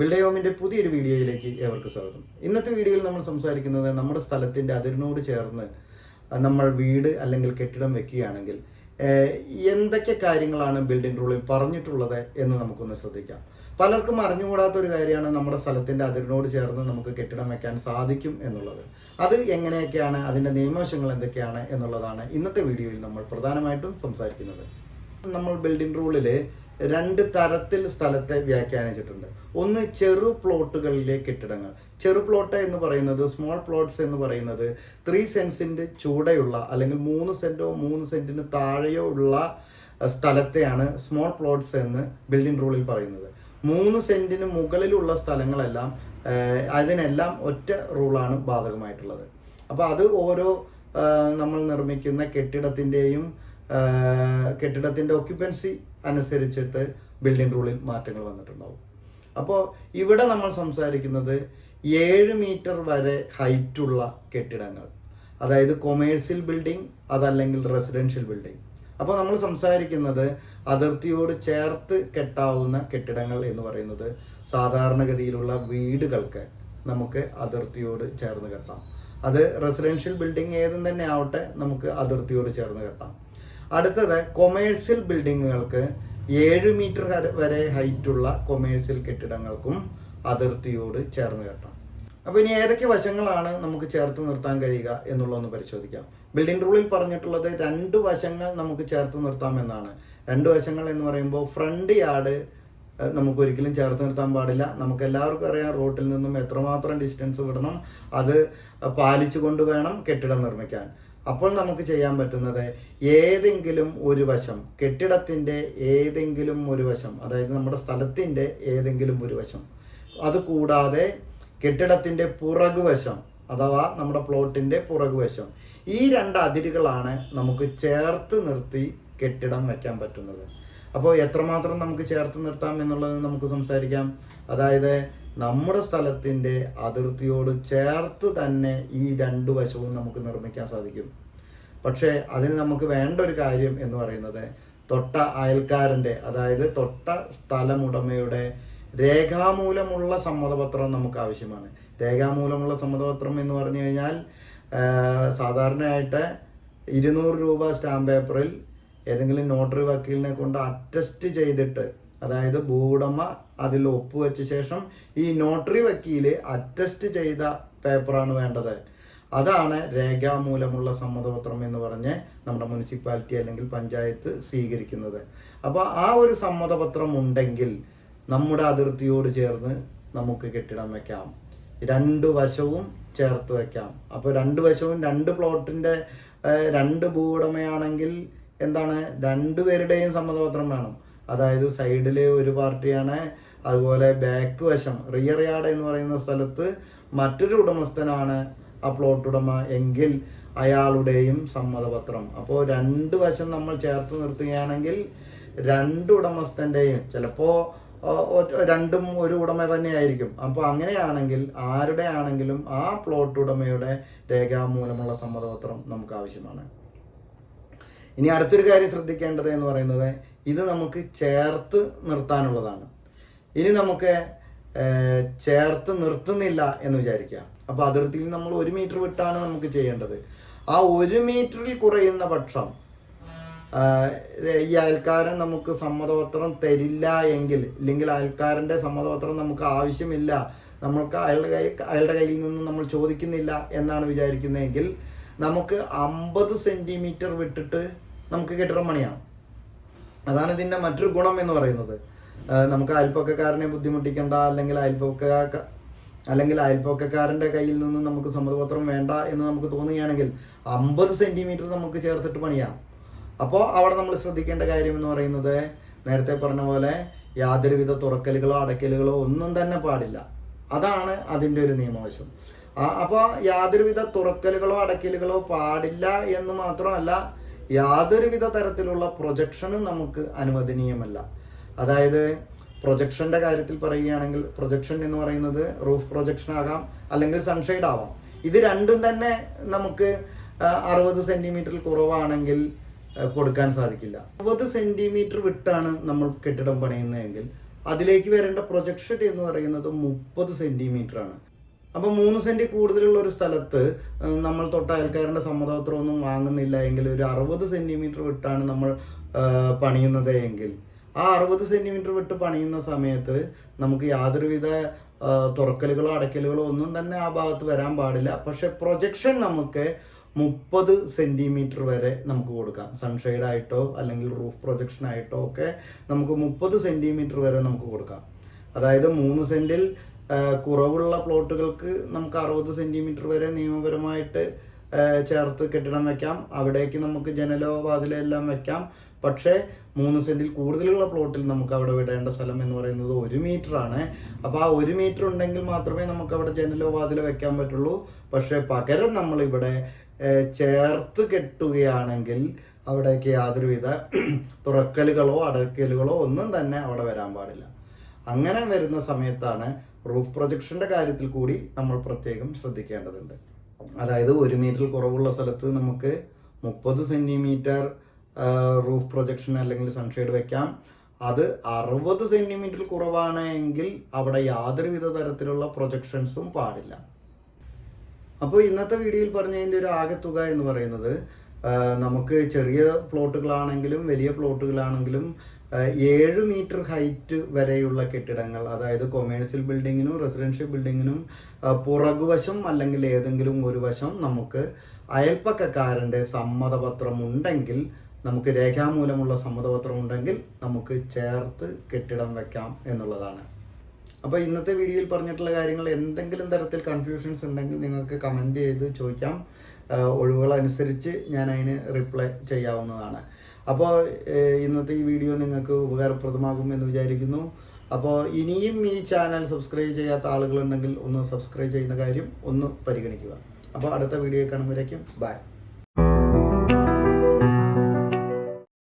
ബിൽഡയോമിന്റെ പുതിയൊരു വീഡിയോയിലേക്ക് ഏവർക്ക് സ്വാഗതം. ഇന്നത്തെ വീഡിയോയിൽ നമ്മൾ സംസാരിക്കുന്നത് നമ്മുടെ സ്ഥലത്തിന്റെ അതിരിനോട് ചേർന്ന് നമ്മൾ വീട് അല്ലെങ്കിൽ കെട്ടിടം വെക്കുകയാണെങ്കിൽ എന്തൊക്കെ കാര്യങ്ങളാണ് ബിൽഡിംഗ് റൂളിൽ പറഞ്ഞിട്ടുള്ളത് എന്ന് നമുക്കൊന്ന് ശ്രദ്ധിക്കാം. പലർക്കും അറിഞ്ഞുകൂടാത്ത ഒരു കാര്യമാണ് നമ്മുടെ സ്ഥലത്തിന്റെ അതിരിനോട് ചേർന്ന് നമുക്ക് കെട്ടിടം വെക്കാൻ സാധിക്കും എന്നുള്ളത്. അത് എങ്ങനെയൊക്കെയാണ് അതിന്റെ നിയമവശങ്ങൾ എന്തൊക്കെയാണ് എന്നുള്ളതാണ് ഇന്നത്തെ വീഡിയോയിൽ നമ്മൾ പ്രധാനമായിട്ടും സംസാരിക്കുന്നത്. നമ്മൾ ബിൽഡിംഗ് റൂളിൽ രണ്ട് തരത്തിൽ സ്ഥലത്തെ വ്യാഖ്യാനിച്ചിട്ടുണ്ട്. ഒന്ന് ചെറു പ്ലോട്ടുകളിലെ കെട്ടിടങ്ങൾ. ചെറു പ്ലോട്ട് എന്ന് പറയുന്നത് സ്മോൾ പ്ലോട്ട്സ് എന്ന് പറയുന്നത് ത്രീ സെൻസിന്റെ ചൂടെയുള്ള അല്ലെങ്കിൽ മൂന്ന് സെന്റോ മൂന്ന് സെന്റിന് താഴെയോ ഉള്ള സ്ഥലത്തെയാണ് സ്മോൾ പ്ലോട്ട്സ് എന്ന് ബിൽഡിംഗ് റൂളിൽ പറയുന്നത്. മൂന്ന് സെന്റിന് മുകളിലുള്ള സ്ഥലങ്ങളെല്ലാം അതിനെല്ലാം ഒറ്റ റൂളാണ് ബാധകമായിട്ടുള്ളത്. അപ്പോൾ അത് ഓരോ നമ്മൾ നിർമ്മിക്കുന്ന കെട്ടിടത്തിന്റെയും കെട്ടിടത്തിന്റെ ഒക്യുപ്പൻസി അനുസരിച്ചിട്ട് ബിൽഡിംഗ് റൂളിൽ മാറ്റങ്ങൾ വന്നിട്ടുണ്ടാവും. അപ്പോൾ ഇവിടെ നമ്മൾ സംസാരിക്കുന്നത് ഏഴ് മീറ്റർ വരെ ഹൈറ്റുള്ള കെട്ടിടങ്ങൾ. അതായത് കൊമേഴ്സ്യൽ ബിൽഡിംഗ് അതല്ലെങ്കിൽ റെസിഡൻഷ്യൽ ബിൽഡിംഗ് അപ്പോൾ നമ്മൾ സംസാരിക്കുന്നത് അതിർത്തിയോട് ചേർത്ത് കെട്ടാവുന്ന കെട്ടിടങ്ങൾ എന്ന് പറയുന്നത് സാധാരണഗതിയിലുള്ള വീടുകൾക്ക് നമുക്ക് അതിർത്തിയോട് ചേർന്ന് കെട്ടാം. അത് റെസിഡൻഷ്യൽ ബിൽഡിംഗ് ഏതും തന്നെ ആവട്ടെ നമുക്ക് അതിർത്തിയോട് ചേർന്ന് കെട്ടാം. അടുത്തത് കൊമേഴ്സ്യൽ ബിൽഡിങ്ങുകൾക്ക് ഏഴ് മീറ്റർ വരെ ഹൈറ്റുള്ള കൊമേഴ്സ്യൽ കെട്ടിടങ്ങൾക്കും അതിർത്തിയോട് ചേർന്ന് കെട്ടാം. അപ്പോൾ ഇനി ഏതൊക്കെ വശങ്ങളാണ് നമുക്ക് ചേർത്ത് നിർത്താൻ കഴിയുക എന്നുള്ളതൊന്ന് പരിശോധിക്കാം. ബിൽഡിംഗ് റൂളിൽ പറഞ്ഞിട്ടുള്ളത് രണ്ട് വശങ്ങൾ നമുക്ക് ചേർത്ത് നിർത്താമെന്നാണ് രണ്ട് വശങ്ങൾ എന്ന് പറയുമ്പോൾ ഫ്രണ്ട് യാർഡ് നമുക്ക് ഒരിക്കലും ചേർത്ത് നിർത്താൻ പാടില്ല. നമുക്ക് എല്ലാവർക്കും അറിയാം റോട്ടിൽ നിന്നും എത്രമാത്രം ഡിസ്റ്റൻസ് വിടണം. അത് പാലിച്ചുകൊണ്ട് വേണം കെട്ടിടം നിർമ്മിക്കാൻ. അപ്പോൾ നമുക്ക് ചെയ്യാൻ പറ്റുന്നത് ഏതെങ്കിലും ഒരു വശം കെട്ടിടത്തിന്റെ ഏതെങ്കിലും ഒരു വശം അതായത് നമ്മുടെ സ്ഥലത്തിന്റെ ഏതെങ്കിലും ഒരു വശം. അത് കൂടാതെ കെട്ടിടത്തിന്റെ പുറകുവശം അഥവാ നമ്മുടെ പ്ലോട്ടിന്റെ പുറകുവശം ഈ രണ്ട് അതിരുകളാണ് നമുക്ക് ചേർത്ത് നിർത്തി കെട്ടിടം വയ്ക്കാൻ പറ്റുന്നത്. അപ്പോൾ എത്രമാത്രം നമുക്ക് ചേർത്ത് നിർത്താം എന്നുള്ളത് നമുക്ക് സംസാരിക്കാം. അതായത് നമ്മുടെ സ്ഥലത്തിന്റെ അതിർത്തിയോട് ചേർത്ത് തന്നെ ഈ രണ്ട് വശവും നമുക്ക് നിർമ്മിക്കാൻ സാധിക്കും. പക്ഷേ അതിന് നമുക്ക് വേണ്ട ഒരു കാര്യം എന്ന് പറയുന്നത് തൊട്ട അയൽക്കാരന്റെ അതായത് തൊട്ട സ്ഥലമുടമയുടെ രേഖാമൂലമുള്ള സമ്മതപത്രം നമുക്ക് ആവശ്യമാണ്. രേഖാമൂലമുള്ള സമ്മതപത്രം എന്ന് പറഞ്ഞു കഴിഞ്ഞാൽ സാധാരണയായിട്ട് ഇരുന്നൂറ് രൂപ സ്റ്റാമ്പ് പേപ്പറിൽ ഏതെങ്കിലും നോട്ടറി വക്കീലിനെ കൊണ്ട് അറ്റസ്റ്റ് ചെയ്തിട്ട് അതായത് ഭൂവുടമ അതിൽ ഒപ്പുവെച്ച ശേഷം ഈ നോട്ടറി വക്കീൽ അറ്റസ്റ്റ് ചെയ്ത പേപ്പറാണ് വേണ്ടത്. അതാണ് രേഖാമൂലമുള്ള സമ്മതപത്രം എന്ന് പറഞ്ഞ് നമ്മുടെ മുനിസിപ്പാലിറ്റി അല്ലെങ്കിൽ പഞ്ചായത്ത് സ്വീകരിക്കുന്നത്. അപ്പോൾ ആ ഒരു സമ്മതപത്രം ഉണ്ടെങ്കിൽ നമ്മുടെ അതിർത്തിയോട് ചേർന്ന് നമുക്ക് കെട്ടിടം വെക്കാം. രണ്ട് വശവും ചേർത്ത് വെക്കാം. അപ്പോൾ രണ്ട് വശവും രണ്ട് പ്ലോട്ടിന്റെ രണ്ട് ഭൂവുടമയാണെങ്കിൽ എന്താണ്? രണ്ടുപേരുടെയും സമ്മതപത്രം വേണം. അതായത് സൈഡിൽ ഒരു പാർട്ടിയാണ് അതുപോലെ ബാക്ക് വശം റിയർ യാർഡ് എന്ന് പറയുന്ന സ്ഥലത്ത് മറ്റൊരു ഉടമസ്ഥനാണ് ആ പ്ലോട്ട് ഉടമ എങ്കിൽ അയാളുടെയും സമ്മതപത്രം. അപ്പോൾ രണ്ട് വശം നമ്മൾ ചേർത്ത് നിർത്തുകയാണെങ്കിൽ രണ്ട് ഉടമസ്ഥന്റെയും ചിലപ്പോൾ രണ്ടും ഒരു ഉടമ തന്നെയായിരിക്കും. അപ്പോൾ അങ്ങനെയാണെങ്കിൽ ആരുടെ ആണെങ്കിലും ആ പ്ലോട്ട് ഉടമയുടെ രേഖാമൂലമുള്ള സമ്മതപത്രം നമുക്ക് ആവശ്യമാണ്. ഇനി അടുത്തൊരു കാര്യം ശ്രദ്ധിക്കേണ്ടത് എന്ന് പറയുന്നത് ഇത് നമുക്ക് ചേർത്ത് നിർത്താനുള്ളതാണ്. ഇനി നമുക്ക് ചേർത്ത് നിർത്തുന്നില്ല എന്ന് വിചാരിക്കുക. അപ്പോൾ അതിർത്തിയിൽ നമ്മൾ ഒരു മീറ്റർ വിട്ടാണ് നമുക്ക് ചെയ്യേണ്ടത്. ആ ഒരു മീറ്ററിൽ കുറയുന്ന പക്ഷം ഈ അയൽക്കാരൻ നമുക്ക് സമ്മതപത്രം തരില്ല എങ്കിൽ ഇല്ലെങ്കിൽ അയൽക്കാരന്റെ സമ്മതപത്രം നമുക്ക് ആവശ്യമില്ല നമ്മൾക്ക് അയാളുടെ കൈ അയാളുടെ കയ്യിൽ നിന്ന് നമ്മൾ ചോദിക്കുന്നില്ല എന്നാണ് വിചാരിക്കുന്നതെങ്കിൽ നമുക്ക് അമ്പത് സെന്റിമീറ്റർ വിട്ടിട്ട് നമുക്ക് കെട്ടിടം പണിയാം. അതാണ് ഇതിന്റെ മറ്റൊരു ഗുണം എന്ന് പറയുന്നത്. നമുക്ക് അയൽപ്പക്കക്കാരനെ ബുദ്ധിമുട്ടിക്കേണ്ട അല്ലെങ്കിൽ അയൽപ്പക്ക അല്ലെങ്കിൽ അയൽപ്പക്കക്കാരന്റെ കയ്യിൽ നിന്ന് നമുക്ക് സമ്മതപത്രം വേണ്ട എന്ന് നമുക്ക് തോന്നുകയാണെങ്കിൽ അമ്പത് സെന്റിമീറ്റർ നമുക്ക് ചേർത്തിട്ട് പണിയാം. അപ്പോൾ അവിടെ നമ്മൾ ശ്രദ്ധിക്കേണ്ട കാര്യം എന്ന് പറയുന്നത് നേരത്തെ പറഞ്ഞ പോലെ യാതൊരുവിധ തുറക്കലുകളോ അടയ്ക്കലുകളോ ഒന്നും തന്നെ പാടില്ല. അതാണ് അതിന്റെ ഒരു നിയമവശം. അപ്പോൾ യാതൊരുവിധ തുറക്കലുകളോ അടയ്ക്കലുകളോ പാടില്ല എന്ന് മാത്രമല്ല യാതൊരുവിധ തരത്തിലുള്ള പ്രൊജക്ഷനും നമുക്ക് അനുവദനീയമല്ല. അതായത് പ്രൊജക്ഷന്റെ കാര്യത്തിൽ പറയുകയാണെങ്കിൽ പ്രൊജക്ഷൻ എന്ന് പറയുന്നത് റൂഫ് പ്രൊജക്ഷൻ ആകാം അല്ലെങ്കിൽ സൺഷെയ്ഡ് ആവാം. ഇത് രണ്ടും തന്നെ നമുക്ക് അറുപത് സെന്റിമീറ്ററിൽ കുറവാണെങ്കിൽ കൊടുക്കാൻ സാധിക്കില്ല. അറുപത് സെന്റിമീറ്റർ വിട്ടാണ് നമ്മൾ കെട്ടിടം പണിയുന്നതെങ്കിൽ അതിലേക്ക് വരേണ്ട പ്രൊജക്ഷൻ എന്ന് പറയുന്നത് മുപ്പത് സെന്റിമീറ്റർ ആണ്. അപ്പോൾ മൂന്ന് സെന്റ് കൂടുതലുള്ള ഒരു സ്ഥലത്ത് നമ്മൾ തൊട്ട അയൽക്കാരന്റെ സമ്മതപത്രമൊന്നും വാങ്ങുന്നില്ല എങ്കിൽ ഒരു അറുപത് സെന്റിമീറ്റർ വിട്ടാണ് നമ്മൾ പണിയുന്നത് എങ്കിൽ. ആ അറുപത് സെന്റിമീറ്റർ വിട്ട് പണിയുന്ന സമയത്ത് നമുക്ക് യാതൊരുവിധ തുറക്കലുകളോ അടയ്ക്കലുകളോ ഒന്നും തന്നെ ആ ഭാഗത്ത് വരാൻ പാടില്ല. പക്ഷെ പ്രൊജക്ഷൻ നമുക്ക് മുപ്പത് സെന്റിമീറ്റർ വരെ നമുക്ക് കൊടുക്കാം. സൺഷെയ്ഡ് ആയിട്ടോ അല്ലെങ്കിൽ റൂഫ് പ്രൊജക്ഷൻ ആയിട്ടോ ഒക്കെ നമുക്ക് മുപ്പത് സെന്റിമീറ്റർ വരെ നമുക്ക് കൊടുക്കാം. അതായത് മൂന്ന് ആ, കുറവുള്ള പ്ലോട്ടുകൾക്ക് നമുക്ക് അറുപത് സെന്റിമീറ്റർ വരെ നിയമപരമായിട്ട് ചേർത്ത് കെട്ടിടം വെക്കാം. അവിടേക്ക് നമുക്ക് ജനലോ വാതിലോ എല്ലാം വെക്കാം. പക്ഷേ മൂന്ന് സെന്റിൽ കൂടുതലുള്ള പ്ലോട്ടിൽ നമുക്ക് അവിടെ വിടേണ്ട സ്ഥലം എന്ന് പറയുന്നത് ഒരു ആണ് അപ്പോൾ ആ ഒരു മീറ്റർ ഉണ്ടെങ്കിൽ മാത്രമേ നമുക്ക് അവിടെ ജനലോ വാതിലോ വെക്കാൻ പറ്റുള്ളൂ. പക്ഷേ പകരം നമ്മളിവിടെ ചേർത്ത് കെട്ടുകയാണെങ്കിൽ അവിടേക്ക് യാതൊരുവിധ തുറക്കലുകളോ അടയ്ക്കലുകളോ ഒന്നും തന്നെ അവിടെ വരാൻ പാടില്ല. അങ്ങനെ വരുന്ന സമയത്താണ് റൂഫ് പ്രൊജക്ഷന്റെ കാര്യത്തിൽ കൂടി നമ്മൾ പ്രത്യേകം ശ്രദ്ധിക്കേണ്ടതുണ്ട്. അതായത് ഒരു മീറ്റർ കുറവുള്ള സ്ഥലത്ത് നമുക്ക് മുപ്പത് സെന്റിമീറ്റർ റൂഫ് പ്രൊജക്ഷൻ അല്ലെങ്കിൽ സൺഷെയ്ഡ് വെക്കാം. അത് അറുപത് സെന്റിമീറ്റർ കുറവാണ് എങ്കിൽ അവിടെ യാതൊരുവിധ തരത്തിലുള്ള പ്രൊജക്ഷൻസും പാടില്ല. അപ്പോൾ ഇന്നത്തെ വീഡിയോയിൽ പറഞ്ഞതിന്റെ ഒരു ആകെത്തുക എന്ന് പറയുന്നത് നമുക്ക് ചെറിയ പ്ലോട്ടുകളാണെങ്കിലും വലിയ പ്ലോട്ടുകളാണെങ്കിലും ഏഴ് മീറ്റർ ഹൈറ്റ് വരെയുള്ള കെട്ടിടങ്ങൾ അതായത് കൊമേഴ്സ്യൽ ബിൽഡിങ്ങിനും റെസിഡൻഷ്യൽ ബിൽഡിങ്ങിനും പുറകുവശം അല്ലെങ്കിൽ ഏതെങ്കിലും ഒരു വശം നമുക്ക് അയൽപ്പക്കക്കാരന്റെ സമ്മതപത്രം ഉണ്ടെങ്കിൽ നമുക്ക് രേഖാമൂലമുള്ള സമ്മതപത്രം ഉണ്ടെങ്കിൽ നമുക്ക് ചേർത്ത് കെട്ടിടം വെക്കാം എന്നുള്ളതാണ്. അപ്പോൾ ഇന്നത്തെ വീഡിയോയിൽ പറഞ്ഞിട്ടുള്ള കാര്യങ്ങൾ എന്തെങ്കിലും തരത്തിൽ കൺഫ്യൂഷൻസ് ഉണ്ടെങ്കിൽ നിങ്ങൾക്ക് കമന്റ് ചെയ്ത് ചോദിക്കാം. ഒഴിവുകൾ അനുസരിച്ച് ഞാൻ അതിന് റിപ്ലൈ ചെയ്യാവുന്നതാണ്. അപ്പോൾ ഇന്നത്തെ ഈ വീഡിയോ നിങ്ങൾക്ക് ഉപകാരപ്രദമാകും എന്ന് വിചാരിക്കുന്നു. അപ്പോൾ ഇനിയും ഈ ചാനൽ സബ്സ്ക്രൈബ് ചെയ്യാത്ത ആളുകളുണ്ടെങ്കിൽ ഒന്ന് സബ്സ്ക്രൈബ് ചെയ്യുന്ന കാര്യം ഒന്ന് പരിഗണിക്കുക. അപ്പോൾ അടുത്ത വീഡിയോ കാണുമ്പോഴേക്കും ബൈ.